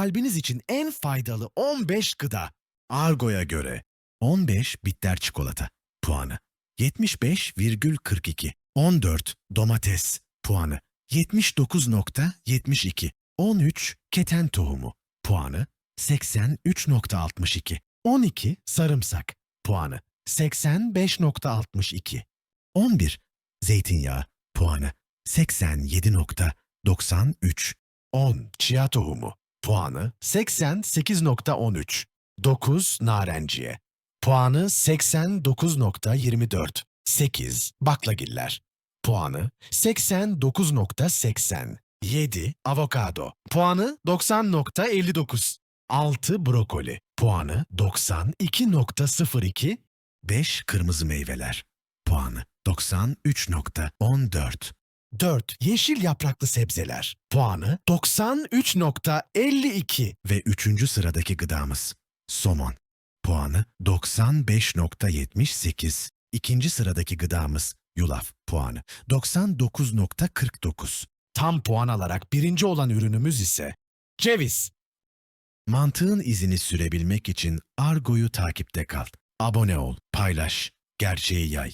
kalbiniz için en faydalı 15 gıda. Argo'ya göre 15 bitter çikolata puanı 75,42. 14 domates puanı 79.72. 13 keten tohumu puanı 83.62. 12 sarımsak puanı 85.62. 11 zeytinyağı puanı 87.93. 10 chia tohumu puanı 88.13. 9 narenciye puanı 89.24. 8 baklagiller puanı 89.80. 7 avokado puanı 90.59. 6 brokoli puanı 92.02. 5 kırmızı meyveler puanı 93.14. 4 yeşil yapraklı sebzeler puanı 93.52 ve 3. sıradaki gıdamız somon puanı 95.78. İkinci sıradaki gıdamız yulaf puanı 99.49. Tam puan alarak birinci olan ürünümüz ise ceviz. Mantığın izini sürebilmek için Argo'yu takipte kal. Abone ol, paylaş, gerçeği yay.